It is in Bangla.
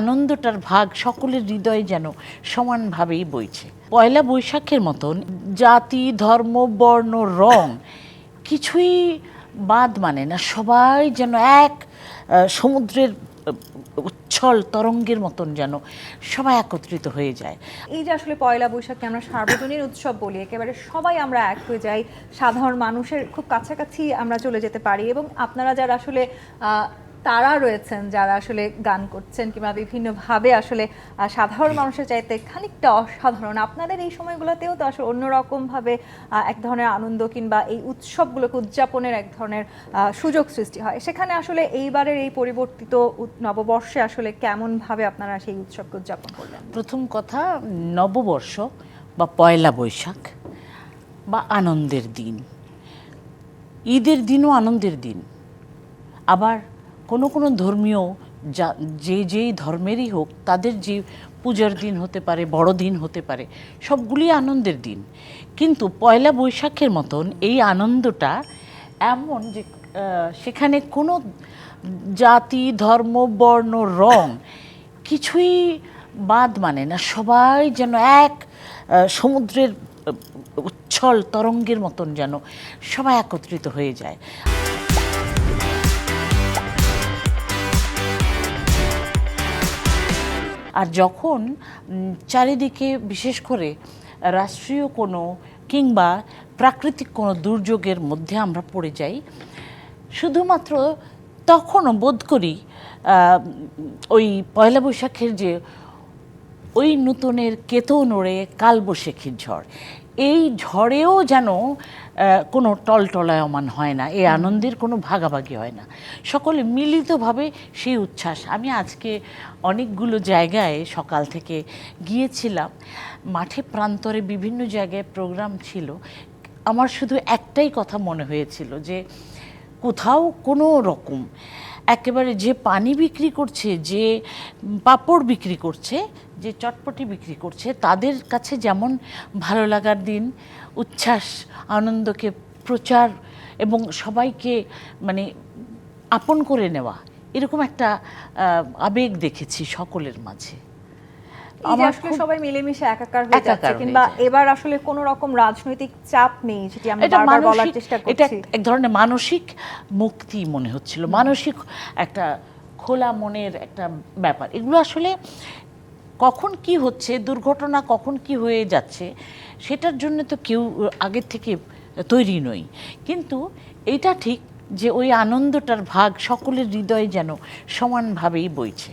আনন্দটার ভাগ সকলের হৃদয়ে যেন সমানভাবেই বইছে। পয়লা বৈশাখের মতন জাতি, ধর্ম, বর্ণ, রং কিছুই বাদ মানে না, সবাই যেন এক সমুদ্রের উচ্ছল তরঙ্গের মতন যেন সবাই একত্রিত হয়ে যায়। এই যে আসলে পয়লা বৈশাখকে আমরা সার্বজনীন উৎসব বলি, একেবারে সবাই আমরা এক হয়ে যাই, সাধারণ মানুষের খুব কাছাকাছি আমরা চলে যেতে পারি এবং আপনারা যারা আসলে তারা রয়েছেন যারা আসলে গান করছেন কিংবা বিভিন্নভাবে আসলে সাধারণ মানুষের চাইতে খানিকটা অসাধারণ। আপনাদের এই সময়গুলোতেও তো আসলে অন্যরকমভাবে এক ধরনের আনন্দ কিংবা এই উৎসবগুলোকে উদযাপনের এক ধরনের সুযোগ সৃষ্টি হয়। সেখানে আসলে এইবারের এই পরিবর্তিত নববর্ষে আসলে কেমনভাবে আপনারা সেই উৎসবকে উদযাপন করলেন? প্রথম কথা, নববর্ষ বা পয়লা বৈশাখ বা আনন্দের দিন। ঈদের দিনও আনন্দের দিন। আবার কোনো কোনো ধর্মীয় যা, যে যেই ধর্মেরই হোক, তাদের যে পূজার দিন হতে পারে বড়দিন হতে পারে, সবগুলি আনন্দের দিন। কিন্তু পয়লা বৈশাখের মতন এই আনন্দটা এমন যে সেখানে কোনো জাতি, ধর্ম, বর্ণ, রং কিছুই বাদ মানে না। সবাই যেন এক সমুদ্রের উচ্ছল তরঙ্গের মতন যেন সবাই একত্রিত হয়ে যায়। আর যখন চারিদিকে বিশেষ করে রাষ্ট্রীয় কোনো কিংবা প্রাকৃতিক কোনো দুর্যোগের মধ্যে আমরা পড়ে যাই, শুধুমাত্র তখনও বোধ করি ওই পয়লা বৈশাখের যে ওই নূতনের কেতো নড়ে কালবৈশাখীর ঝড়। এই ঝড়েও যেন কোনো টলটলায়মান হয় না, এই আনন্দের কোনো ভাগাভাগি হয় না। সকলে মিলিতভাবে সেই উচ্ছ্বাস। আমি আজকে অনেকগুলো জায়গায় সকাল থেকে গিয়েছিলাম। মাঠে প্রান্তরে বিভিন্ন জায়গায় প্রোগ্রাম ছিল। আমার শুধু একটাই কথা মনে হয়েছিল যে, কোথাও কোনো রকম একেবারে যে পানি বিক্রি করছে, যে পাপড় বিক্রি করছে, যে চটপটি বিক্রি করছে, তাদের কাছে যেমন ভালো লাগার দিন, উচ্ছ্বাস, আনন্দকে প্রচার এবং সবাইকে মানে আপন করে নেওয়া, এরকম একটা আবেগ দেখেছি সকলের মাঝে। আমার সবাই মিলেমিশে একাকার হয়ে যাচ্ছে কিংবা। এবার আসলে কোনো রকম রাজনৈতিক চাপ নেই আমরা এটা বারবার বলার চেষ্টা এটা এক ধরনের মানসিক মুক্তি মনে হচ্ছিল। মানসিক একটা খোলা মনের একটা ব্যাপার। এগুলো আসলে কখন কি হচ্ছে দুর্ঘটনা কখন কি হয়ে যাচ্ছে সেটার জন্য তো কেউ আগের থেকে তৈরি নই। কিন্তু এটা ঠিক যে ওই আনন্দটার ভাগ সকলের হৃদয়ে যেন সমানভাবেই বইছে।